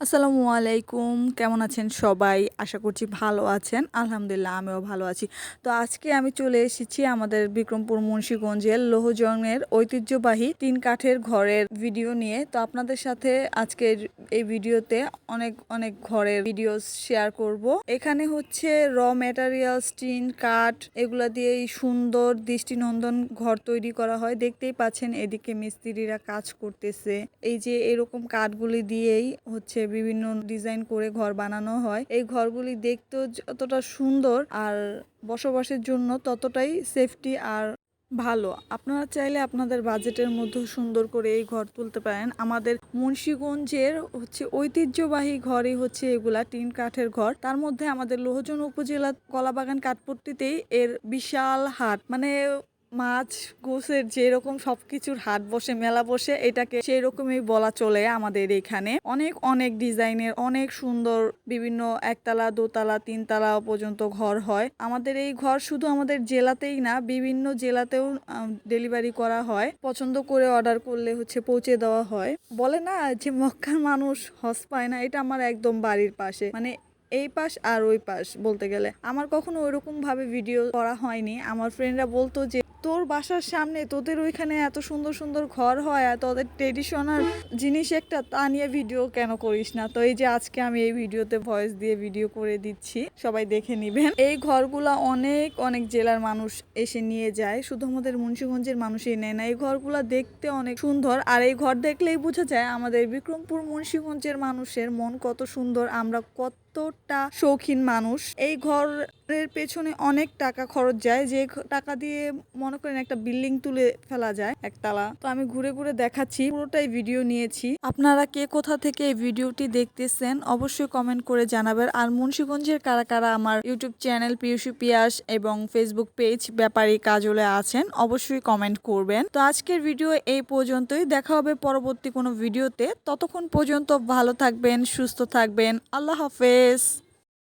আসসালামু আলাইকুম। কেমন আছেন সবাই? আশা করছি ভালো আছেন। আলহামদুলিল্লাহ, আমিও ভালো আছি। তো আজকে আমি চলে এসেছি আমাদের বিক্রমপুর মুন্সীগঞ্জের লোহজংয়ের ঐতিহ্যবাহী তিন কাঠের ঘরের ভিডিও নিয়ে। তো আপনাদের সাথে আজকের এই ভিডিওতে অনেক অনেক ঘরের ভিডিও শেয়ার করব। এখানে হচ্ছে র ম্যাটেরিয়ালস টিন কাঠ এগুলা দিয়ে এই সুন্দর দৃষ্টিনন্দন ঘর তৈরি করা হয়। দেখতেই পাচ্ছেন এদিকে মিস্ত্রিরা কাজ করতেছে। এই যে এরকম কাঠগুলি দিয়েই হচ্ছে বিভিন্ন ডিজাইন করে ঘর বানানো হয়। এই ঘরগুলি দেখতেও যতটা সুন্দর আর বসবাসের জন্য ততটাই সেফটি আর ভালো। আপনারা চাইলে আপনাদের বাজেটের মধ্যে সুন্দর করে এই ঘর তুলতে পারেন। আমাদের মুন্সীগঞ্জের হচ্ছে ঐতিহ্যবাহী ঘরই হচ্ছে এগুলা, টিন কাঠের ঘর। তার মধ্যে আমাদের লোহজন উপজেলা কলাবাগান কাঠপট্টিতেই এর বিশাল হাট। মানে মাছ, গোসের যেরকম সবকিছুর হাট বসে, মেলা বসে, এটাকে সেই রকমই বলা চলে আমাদের এখানে। অনেক অনেক ডিজাইনের, অনেক সুন্দর বিভিন্ন একতলা, দোতলা, তিনতলা পর্যন্ত ঘর হয়। আমাদের এই ঘর শুধু আমাদের জেলাতেই না, বিভিন্ন জেলাতেও ডেলিভারি করা হয়। পছন্দ করে অর্ডার করলে হচ্ছে পৌঁছে দেওয়া হয়। বলে না যে মক্কার মানুষ হস পায় না, এটা আমার একদম বাড়ির পাশে। মানে এই পাশ আর ওই পাশ বলতে গেলে। আমার কখনো ওইরকম ভাবে ভিডিও করা হয়নি। আমার ফ্রেন্ডরা বলতো যে তোর বাসার সামনে তোদের ওইখানে এত সুন্দর সুন্দর ঘর হয় আর তোদের ট্রেডিশনাল জিনিস একটা, তা নিয়ে ভিডিও কেন করিস না? তো এই যে আজকে আমি এই ভিডিওতে ভয়েস দিয়ে ভিডিও করে দিচ্ছি, সবাই দেখে নিবেন। এই ঘরগুলা অনেক অনেক জেলার মানুষ এসে নিয়ে যায়, শুধু আমাদের মুন্সীগঞ্জের মানুষই নেয় না, এই ঘরগুলা দেখতে অনেক সুন্দর। আর এই ঘর দেখলেই বোঝা যায় আমাদের বিক্রমপুর মুন্সিগঞ্জের মানুষের মন কত সুন্দর, আমরা কত কতটা শৌখিন মানুষ। এই ঘরের পেছনে অনেক টাকা খরচ যায়। যে টাকা দিয়ে মনে করেন একটা বিল্ডিং তুলে ফেলা যায় একতলা তো আমি ঘুরে ঘুরে দেখাচ্ছি, পুরোটাই ভিডিও নিয়েছি। আপনারা কে কোথা থেকে এই ভিডিওটি দেখতেছেন অবশ্যই কমেন্ট করে জানাবেন। আর মুন্সীগঞ্জের কারা কারা আমার ইউটিউব চ্যানেল পিউসি পিয়াস এবং ফেসবুক পেজ ব্যাপারী কাজলে আছেন, অবশ্যই কমেন্ট করবেন। তো আজকের ভিডিও এই পর্যন্তই। দেখা হবে পরবর্তী কোনো ভিডিওতে। ততক্ষণ পর্যন্ত ভালো থাকবেন, সুস্থ থাকবেন। আল্লাহ হাফেজ